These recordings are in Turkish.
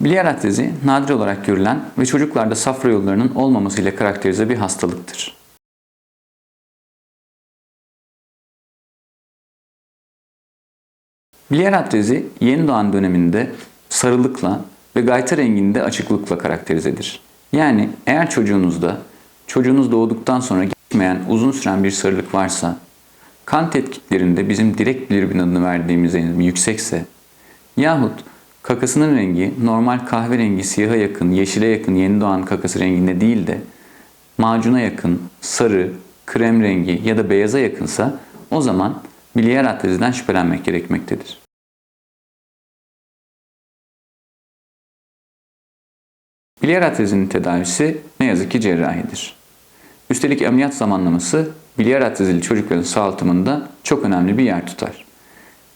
Biliyer atrezi nadir olarak görülen ve çocuklarda safra yollarının olmamasıyla karakterize bir hastalıktır. Biliyer atrezi yeni doğan döneminde sarılıkla ve gayta renginde açıklıkla karakterizedir. Yani eğer çocuğunuzda çocuğunuz doğduktan sonra geçmeyen uzun süren bir sarılık varsa, kan tetkiklerinde bizim direkt bilirubin adını verdiğimiz enzim yüksekse yahut kakasının rengi normal kahverengi siyaha yakın, yeşile yakın yeni doğan kakası renginde değil de macuna yakın, sarı, krem rengi ya da beyaza yakınsa o zaman biliyer atreziden şüphelenmek gerekmektedir. Biliyer atrezinin tedavisi ne yazık ki cerrahidir. Üstelik ameliyat zamanlaması biliyer atrezili çocukların sağaltımında çok önemli bir yer tutar.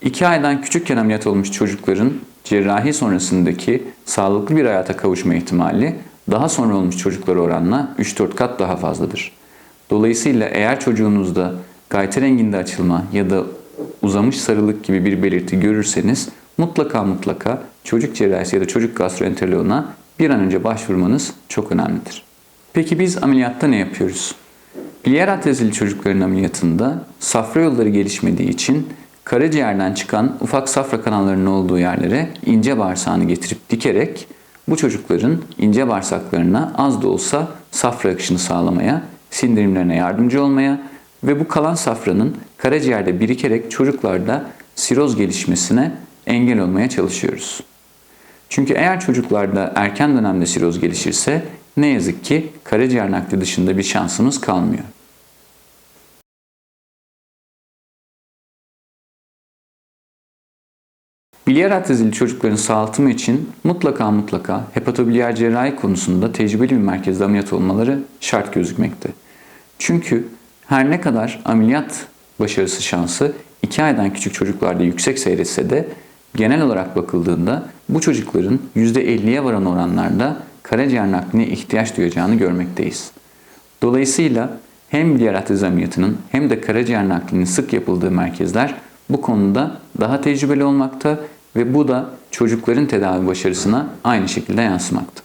2 aydan küçükken ameliyat olmuş çocukların cerrahi sonrasındaki sağlıklı bir hayata kavuşma ihtimali daha sonra olmuş çocuklara oranla 3-4 kat daha fazladır. Dolayısıyla eğer çocuğunuzda gayta renginde açılma ya da uzamış sarılık gibi bir belirti görürseniz mutlaka mutlaka çocuk cerrahisi ya da çocuk gastroenteroloğuna bir an önce başvurmanız çok önemlidir. Peki biz ameliyatta ne yapıyoruz? Biliyer atrezili çocukların ameliyatında safra yolları gelişmediği için karaciğerden çıkan ufak safra kanallarının olduğu yerlere ince bağırsağını getirip dikerek bu çocukların ince bağırsaklarına az da olsa safra akışını sağlamaya, sindirimlerine yardımcı olmaya ve bu kalan safranın karaciğerde birikerek çocuklarda siroz gelişmesine engel olmaya çalışıyoruz. Çünkü eğer çocuklarda erken dönemde siroz gelişirse ne yazık ki karaciğer nakli dışında bir şansımız kalmıyor. Biliyer atrezili çocukların sağaltımı için mutlaka mutlaka hepatobiliyer cerrahi konusunda tecrübeli bir merkezde ameliyat olmaları şart gözükmekte. Çünkü her ne kadar ameliyat başarısı şansı 2 aydan küçük çocuklarda yüksek seyretse de genel olarak bakıldığında bu çocukların %50'ye varan oranlarda karaciğer nakline ihtiyaç duyacağını görmekteyiz. Dolayısıyla hem biliyer atrezi ameliyatının hem de karaciğer naklinin sık yapıldığı merkezler bu konuda daha tecrübeli olmakta ve bu da çocukların tedavi başarısına aynı şekilde yansımakta.